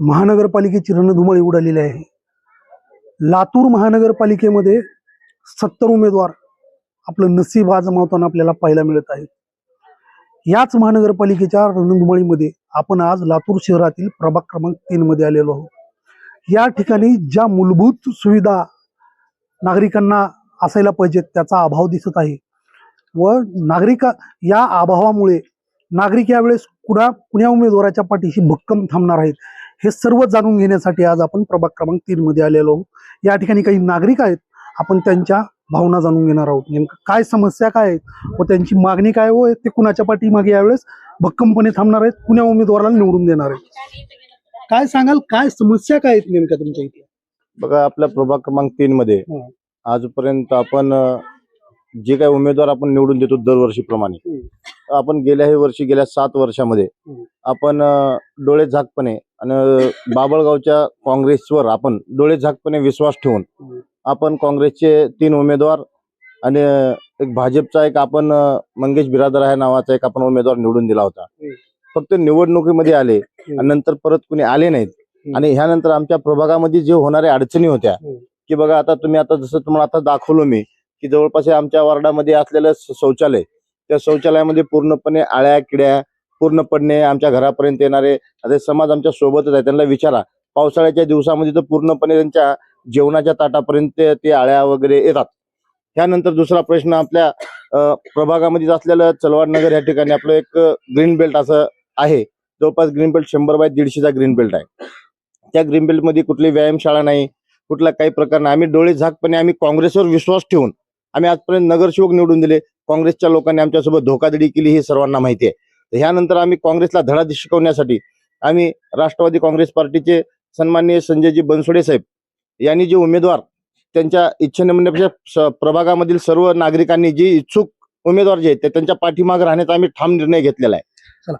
महानगरपालिकेची रणधुमाळी उडालेली आहे. लातूर महानगरपालिकेमध्ये सत्तर उमेदवार आपलं नसीब आजमावताना आपल्याला पाहायला मिळत आहे याच महानगरपालिकेच्या रणधुमाळीमध्ये आपण आज लातूर शहरातील प्रभाग क्रमांक तीन मध्ये आलेलो आहोत. या ठिकाणी ज्या मूलभूत सुविधा नागरिकांना असायला पाहिजेत त्याचा अभाव दिसत आहे. व नागरिका या अभावामुळे नागरिक यावेळेस कुणा कुण्या उमेदवाराच्या पाठीशी भक्कम थांबणार आहेत हे सर्व जाणून घेण्यासाठी आज आपण प्रभाग क्रमांक तीन मध्ये आलेलो आहोत. या ठिकाणी काही नागरिक आहेत आपण त्यांच्या भावना जाणून घेणार आहोत. नेमकं काय समस्या काय आहेत व त्यांची मागणी काय व ते कुणाच्या पाठीमागे यावेळेस भक्कमपणे थांबणार आहेत कुण्या उमेदवाराला निवडून देणार आहेत? काय सांगाल काय समस्या काय आहेत नेमक्या तुमच्या इथे बघा आपल्या प्रभाग क्रमांक तीन मध्ये हं. आजपर्यंत आपण अ, जे काही उमेदवार आपण निवडून देतो दरवर्षीप्रमाणे आपण गेल्याही वर्षी गेल्या सात वर्षामध्ये हं. आपण डोळे झाकपणे आणि बाबळगावच्या काँग्रेसवर आपण डोळे झाकपणे विश्वास ठेवून हं. आपण काँग्रेसचे तीन उमेदवार आणि एक भाजपचा एक आपण मंगेश बिरादर आहे नावाचा एक आपण उमेदवार निवडून दिला होता हं. फक्त निवडणुकीमध्ये आले आणि नंतर परत कुणी आले नाहीत हं. आणि ह्यानंतर आमच्या प्रभागामध्ये जे होणाऱ्या अडचणी होत्या हं. की बघा आता तुम्ही आता जसं तुम्हाला आता दाखवलो मी की जवळपास आमच्या वार्डामध्ये असलेलं शौचालय त्या शौचालयामध्ये पूर्णपणे आळ्या किड्या पूर्ण पडणे आमच्या घरापर्यंत येणारे आता समाज आमच्या सोबतच आहे त्यांना विचारा. पावसाळ्याच्या दिवसामध्ये तर पूर्णपणे त्यांच्या जेवणाच्या ताटापर्यंत ते आळ्या वगैरे येतात. त्यानंतर दुसरा प्रश्न आपल्या अ, प्रभागामध्ये असलेलं चलवाड नगर या ठिकाणी आपलं एक ग्रीन बेल्ट असं आहे. जवळपास ग्रीन बेल्ट शंभर बाय दीडशेचा ग्रीन बेल्ट आहे. त्या ग्रीन बेल्टमध्ये कुठली व्यायामशाळा नाही कुठला काही प्रकार नाही. आम्ही डोळे झाकपणे आम्ही काँग्रेसवर विश्वास ठेवून आम्ही आजपर्यंत नगरसेवक निवडून दिले. काँग्रेसच्या लोकांनी आमच्यासोबत धोकाधडी केली हे सर्वांना माहिती आहे. तर ह्यानंतर आम्ही काँग्रेसला धडा शिकवण्यासाठी आम्ही राष्ट्रवादी काँग्रेस पार्टीचे सन्माननीय संजयजी बनसोडे साहेब यांनी जे उमेदवार त्यांच्या इच्छेने म्हणण्यापेक्षा प्रभागामधील सर्व नागरिकांनी जे इच्छुक उमेदवार जे आहेत ते त्यांच्या पाठीमागे राहण्याचा आम्ही ठाम निर्णय घेतलेला आहे.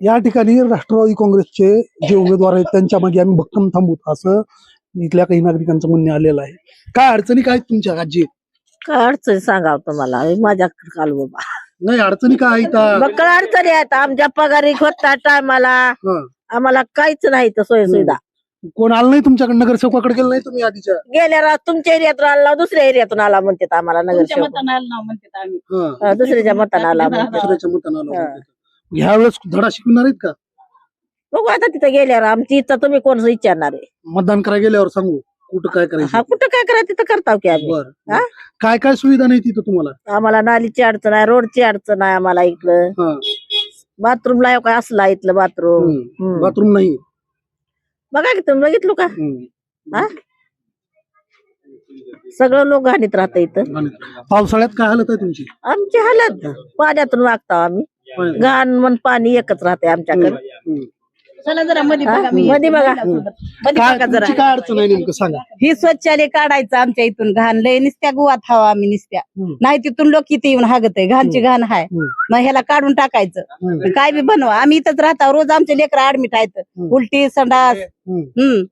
या ठिकाणी राष्ट्रवादी काँग्रेसचे जे उमेदवार आहेत त्यांच्या मागे आम्ही भक्कम थांबूत असं इथल्या काही नागरिकांचं म्हणणे आलेलं आहे. काय अडचणी काय तुमच्या आजी काय अडचण सांगाव तुम्हाला? माझ्या काल बाबा नाही अडचणी काय? बक्कळ अडचणी आहेत? आमच्या पगारी होता टायमाला. हं. आम्हाला काहीच नाही तर सोय सुविधा कोण आलं नाही तुमच्याकडे? नगरसेवकाकडे गेलं नाही तुम्ही आधीच्या? गेल्या रा- तुमच्या एरियातून आला दुसऱ्या एरियातून आला म्हणतात आम्हाला नगर तुमच्या मतानं आलं नाव म्हणतात आम्ही. हं. दुसऱ्याच्या मतानं आला दुसऱ्याच्या मतानं आलं. ह्या वेळेस धडा शिकवणार आहेत का? बघू आता तिथं गेल्यावर आमची इच्छा तुम्ही कोण विचारणार आहे? मतदान करायला गेल्यावर सांगू. कुठं काय हा करायचं कुठं काय करायचं तिथं करताव की आम्ही. बर हा? काय काय सुविधा नाही तिथं तुम्हाला? आम्हाला नालीची अडचण आहे रोडची अडचण आहे आम्हाला इकडं. हा. बाथरूमला काय असला इथलं बाथरूम. हम्म. बाथरूम नाही. बघा की तुम्ही बघितलं का? हम्म. हा? सगळं लोक घाणीत राहत इथं. आणि पावसाळ्यात काय हालत आहे तुमची? आमची हालत पाण्यातून वागतो आम्ही. घाण मन पाणी एकच राहते आमच्याकडे. हम्म. चला जरा मध्ये हा? बघा मी मध्ये बघा. मध्ये काय बघा जरा. तुमची काय अडचण आहे नेमकं सांगा. ही शौचालय काढायचं आमच्या इथून. घाण लय निसत्या गुवात हवा आम्ही निसत्या. हम्म. नाही तिथून लोक इथे येऊन हागत आहे. घाणची घाण आहे हम्म. मग ह्याला काढून टाकायचं. काय बी बनवा. आम्ही इथंच राहता. रोज आमचे लेकर ऍडमिट आहेत. हम्म. उलटी संडास. हम्म.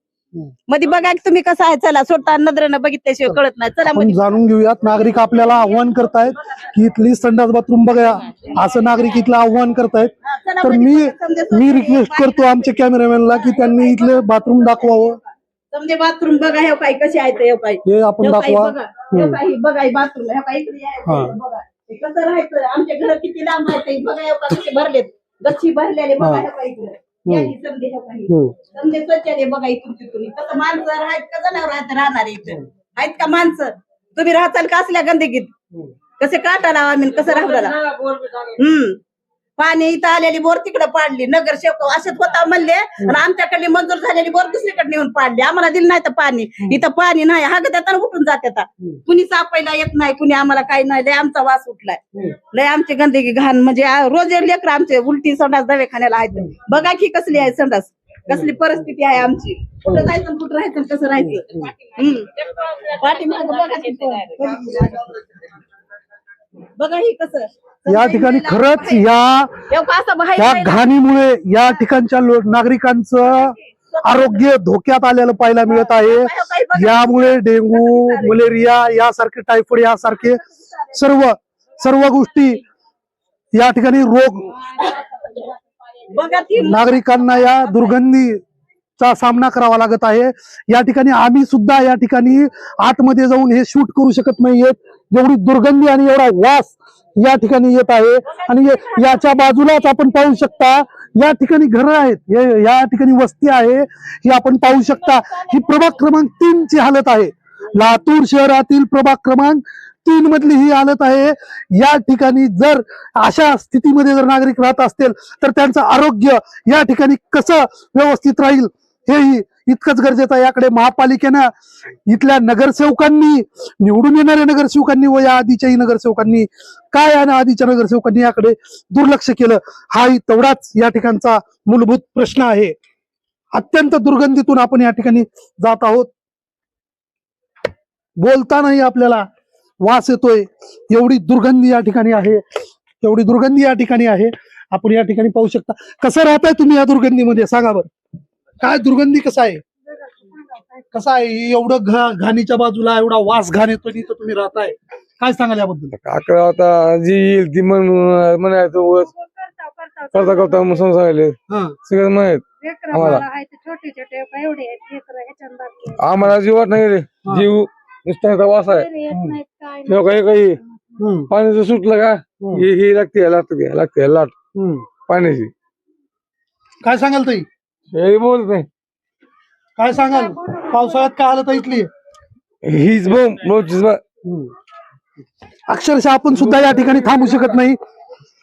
मध्ये बघा की तुम्ही कसं आहे चला स्वतः नजरेनं बघितल्याशिवाय कळत नाही. चला आपण मध्ये जाणून घेऊयात नागरिक आपल्याला आव्हान करतायत की इथली संडास बाथरूम बघा असं नागरिक इथलं आव्हान करतायत. तर मध्ये मी मी रिक्वेस्ट करतो आमच्या कॅमेरामॅनला की त्यांनी इथलं बाथरूम दाखवावं. समजे बाथरूम बघा हे काही कसे आहेत हे काही हे आपण दाखवा. बघा काही बघा हे बाथरूम हे काही इकडे आहे, हा. बघा. हे कसं राहायचं? आमच्या घर किती लांब बघा हे का कसे भरलेत. गच्ची भरलेले बघा. हे. काही इकडे. हे. समजे बघा इथून तिथून. माणसं आहेत का जनावर राहणार इथं. आहेत का माणसं? तुम्ही राहताल का असल्या गंदगीत? कसे काटा लावा आम्ही कसं राहला? हम्म. पाणी इथं आलेली बोर तिकडे पाडली नगरसेवक असेच होता म्हणले. आणि आमच्याकडली मंजूर झालेली बोर दुसरीकडे नेऊन पाडली. आम्हाला दिलं नाही तर पाणी. इथं पाणी नाही. हागत येतात उठून जातात कुणी सापायला येत नाही कुणी आम्हाला काही नाही. लय आमचा वास उठलाय. लय आमची गंदगी घाण. म्हणजे रोज लेकर आमचे उलटी संडास दवाखान्याला आहेत. बघा की कसली आहे संडास. कसली परिस्थिती आहे आमची. कुठं जायचं कुठं राहायचं कसं राहायचं? हम्म. पाठीमागं बघा. बघा ही कसं. या ठिकाणी खरंच या एवढं असं बाहेर या नाही घाणीमुळे या ठिकाणच्या नागरिकांचं आरोग्य धोक्यात आलेलं पाहायला मिळत आहे. यामुळे डेंगू मलेरिया यासारखे टायफॉइड यासारखे सर्व सर्व गोष्टी या ठिकाणी रोग नागरिकांना या दुर्गंधी चा सामना करावा लागत आहे. या ठिकाणी आम्ही सुद्धा या ठिकाणी आतमध्ये जाऊन हे शूट करू शकत नाहीयेत. एवढी दुर्गंधी आणि एवढा वास या ठिकाणी येत आहे. आणि याच्या बाजूलाच आपण पाहू शकता या ठिकाणी घरं आहेत. या ठिकाणी वस्ती आहे. ही आपण पाहू शकता ही प्रभाग क्रमांक तीन ची हालत आहे. लातूर शहरातील प्रभाग क्रमांक तीन मधली ही हालत आहे. या ठिकाणी जर अशा स्थितीमध्ये जर नागरिक राहत असतील तर त्यांचं आरोग्य या ठिकाणी कसं व्यवस्थित राहील हेही इतकंच गरजेचं आहे. याकडे महापालिकेनं इथल्या नगरसेवकांनी निवडून येणाऱ्या नगरसेवकांनी व या आधीच्याही नगरसेवकांनी काय आणि आधीच्या नगरसेवकांनी याकडे दुर्लक्ष केलं हाही तेवढाच या ठिकाणचा मूलभूत प्रश्न आहे. अत्यंत दुर्गंधीतून आपण या ठिकाणी जात आहोत. बोलतानाही आपल्याला वास येतोय. एवढी दुर्गंधी या ठिकाणी आहे. एवढी दुर्गंधी या ठिकाणी आहे. आपण या ठिकाणी पाहू शकता. कसं राहताय तुम्ही या दुर्गंधीमध्ये? सांगा बरं. काय दुर्गंधी कसं आहे? कसं आहे? एवढं घा घाणीच्या बाजूला एवढा वास घाण येतो इथं तुम्ही राहताय. काय सांगाल याबद्दल? अकरा आता जी येईल ती म्हण म्हणायचं उगाच. करता करता मग हा. सगळं म्हणायत आम्हाला. छोटे छोटे एवढे आहेत लेकरं ह्याच्यानं बारकी आहेत. आम्हाला जीव वाट नाही रे. जीव नुसता वास आहे. घरी येत नाहीत काय तेव्हा काही काही हम्म, पाण्याचं सुटलं का? हे हे लागते लागते लागते लाट हम्म. पाण्याची. काय सांगाल ताई? हे बोलत नाही काय सांगाल? पावसाळ्यात काय हालत आहे इथली? हीच बोम बा अक्षरशः आपण सुद्धा या ठिकाणी थांबू शकत नाही.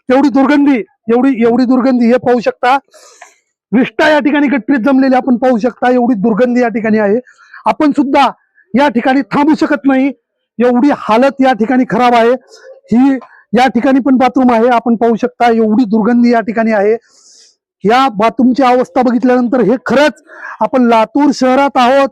एवढी दुर्गंधी एवढी एवढी दुर्गंधी हे पाहू शकता. विष्ठा या ठिकाणी गटरीत जमलेली आपण पाहू शकता. एवढी दुर्गंधी या ठिकाणी आहे. आपण सुद्धा या ठिकाणी थांबू शकत नाही. एवढी हालत या ठिकाणी खराब आहे. ही या ठिकाणी पण बाथरूम आहे. आपण पाहू शकता एवढी दुर्गंधी या ठिकाणी आहे. या बाथरूमची अवस्था बघितल्यानंतर हे खरंच आपण लातूर शहरात आहोत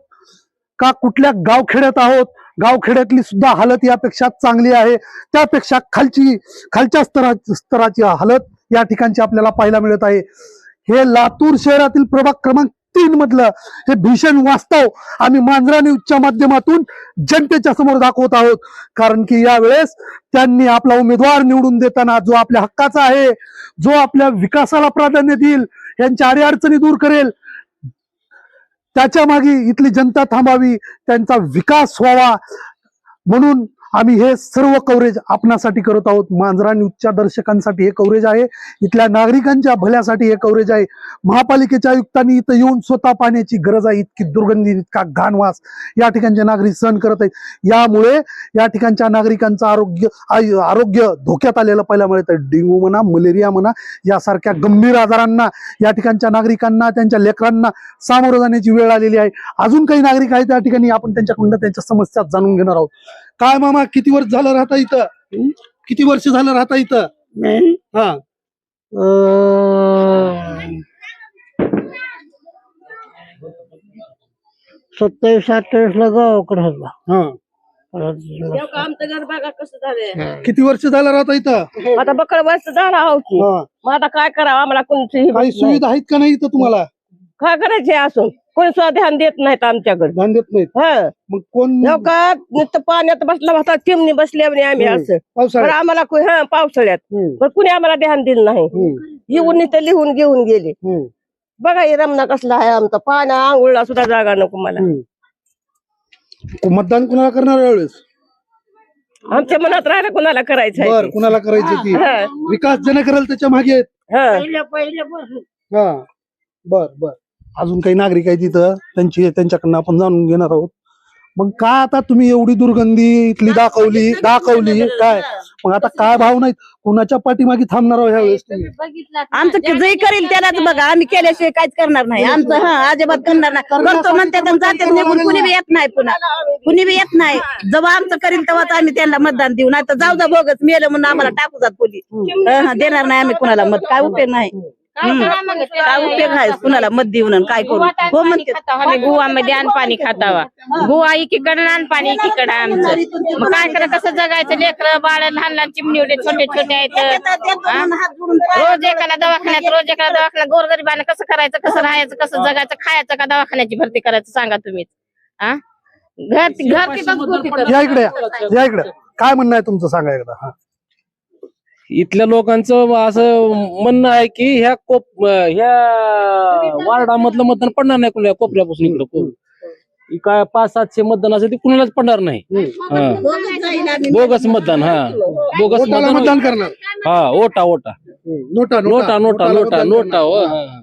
का कुठल्या गावखेड्यात आहोत? गावखेड्यातली सुद्धा हालत यापेक्षा चांगली आहे. त्यापेक्षा खालची खालच्या स्तरा स्तराची हालत या ठिकाणची आपल्याला पाहायला मिळत आहे. हे लातूर शहरातील प्रभाग क्रमांक तीन मधलं हे भीषण वास्तव आम्ही मांजरा न्यूजच्या माध्यमातून जनतेच्या समोर दाखवत आहोत. कारण की यावेळेस त्यांनी आपला उमेदवार निवडून देताना जो आपल्या हक्काचा आहे जो आपल्या विकासाला प्राधान्य देईल यांच्या अडीअडचणी दूर करेल त्याच्यामागे इथली जनता थांबावी त्यांचा विकास व्हावा म्हणून आम्ही हे सर्व कव्हरेज आपणासाठी करत आहोत. मांजरा न्यूजच्या दर्शकांसाठी हे कव्हरेज आहे. इथल्या नागरिकांच्या भल्यासाठी हे कव्हरेज आहे. महापालिकेच्या आयुक्तांनी इथं येऊन स्वतः पाण्याची गरज आहे. इतकी दुर्गंधी इतका घाणवास या ठिकाणचे नागरिक सहन करत आहेत. यामुळे या ठिकाणच्या नागरिकांचं आरोग्य आरोग्य धोक्यात आलेलं पाहायला मिळत. आहे डेंग्यू म्हणा मलेरिया म्हणा यासारख्या गंभीर आजारांना या ठिकाणच्या नागरिकांना त्यांच्या लेकरांना सामोरं जाण्याची वेळ आलेली आहे. अजून काही नागरिक आहेत त्या ठिकाणी. आपण त्यांच्याकडून त्यांच्या समस्या जाणून घेणार आहोत. काय मामा किती वर्ष झालं राहता इथं? किती वर्ष झालं राहता इथं? हा. सत्तावीस अठ्ठावीस ला गावाकडे होता. हा. आमचं घर बघा कसं झालंय. किती वर्ष झालं राहता इथं? आता बकड बस झाला आहो की. हा. मग आता काय करावं? आम्हाला कोणती काही सुविधा आहेत का नाही इथं तुम्हाला? काय करायचे असून कोणी सुद्धा ध्यान देत नाहीत आमच्याकडे. ध्यान देत नाहीत? हा. मग कोण का नुसतं पाण्यात बसला होता चिमणी बसल्यावर आम्ही हम्म. असं. पण पावसाळ्यात आम्हाला कोणी- हा पावसाळ्यात. हम्म, पण कुणी आम्हाला ध्यान दिलं नाही? हम्म, येऊन इथं लिहून घेऊन गेले. हम्म, बघा हे रमना कसला आहे आमचा. पाण्या आंघोळला सुद्धा जागा नको मला. हम्म. मतदान कुणाला करणार यावेळेस? आमच्या मनात राहिलं कुणाला करायचं बर आहे ते. कुणाला करायची ती? हा, विकास जन करेल त्याच्यामागे आहेत? हा. हा. बर बर. अजून काही नागरिक आहेत तिथं त्यांची त्यांच्याकडनं आपण जाणून घेणार आहोत. मग काय आता तुम्ही एवढी दुर्गंधी इथली दाखवली दाखवली? काय? मग आता काय भाव नाहीत? कुणाच्या पाठीमागे थांबणार आहोत ह्यावेळेस तुम्ही? बघितलं आमचं ते जे करेल त्यालाच बघा. आम्ही केल्याशिवाय काहीच करणार नाही. आमचं हा अजिबात करणार नाही. करतो निघून कुणी बी येत नाही पुन्हा. कुणी बी येत नाही. जेव्हा आमचं करील तेव्हाच आम्ही त्यांना मतदान देऊ. नाही तर जाऊ जा बोगस मेलं म्हणून आम्हाला टाकू जात पोलीस देणार नाही आम्ही कुणाला मत. काय उपयोग नाही. काय उपयोग आहे कुणाला? मत देऊन काय करू? हो म्हणते. आम्ही गुवामध्ये अन्न पाणी खातावा. गुवा एकीकडे अन्न पाणी एकीकडे आमचं मग काय करा कसं जगायचं? लेकर बाळ लहान लहान चिमणी एवढे छोटे छोटे आहेत. रोज एकाला दवाखान्यात रोज एकाला दवाखान्यात. गोरगरिबाने कसं करायचं कसं राहायचं कसं जगायचं खायचं का दवाखान्याची भरती करायचं सांगा तुम्हीच हा? घर घर तिथंच. या इकडे या. या इकडे. काय म्हणणं आहे तुमचं? सांगा एकदा. हा. इथल्या लोकांचं असं म्हणणं आहे की ह्या कोप ह्या वार्डामधलं मतदान पडणार नाही कुणाला कोपऱ्यापासून इकडं को- ही काय पाच सातशे मतदान असेल ते कुणालाच पडणार नाही. हा. बोगस मतदान हा. बोगस मतदान मतदान करणार. हा ओटा ओटा नोटा नोटा. नोटा नोटा मतदान नोटा करणार. हो, हा, हा.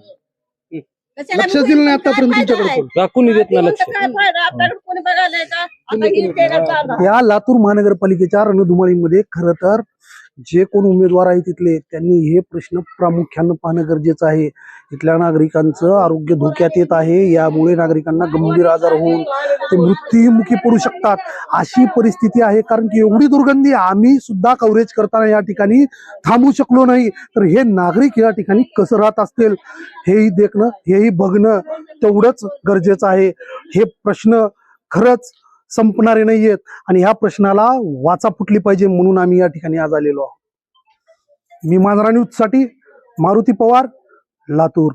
लक्ष. दिलं नाही आतापर्यंत तुमच्याकडे का? कुणी देत नाही. लक्ष. या लातूर महानगरपालिकेच्या रणधुमाळीमध्ये खरं तर जे कोण उमेदवार आहे तिथले त्यांनी हे प्रश्न प्रामुख्यानं पाहणं गरजेचं आहे. इथल्या नागरिकांचं आरोग्य धोक्यात येत आहे. यामुळे नागरिकांना गंभीर आजार होऊन ते मृत्यूमुखी पडू शकतात. अशी परिस्थिती आहे कारण की एवढी दुर्गंधी आम्ही सुद्धा कव्हरेज करताना या ठिकाणी थांबू शकलो नाही. तर हे नागरिक या ठिकाणी कसं राहत असतील हेही देखणं हेही बघणं तेवढंच गरजेचं आहे. हे प्रश्न खरंच संपणारे नाहीयेत आणि ह्या प्रश्नाला वाचा फुटली पाहिजे म्हणून आम्ही या ठिकाणी आज आलेलो आहोत. मी मांजरा न्यूजसाठी मारुती पवार लातूर.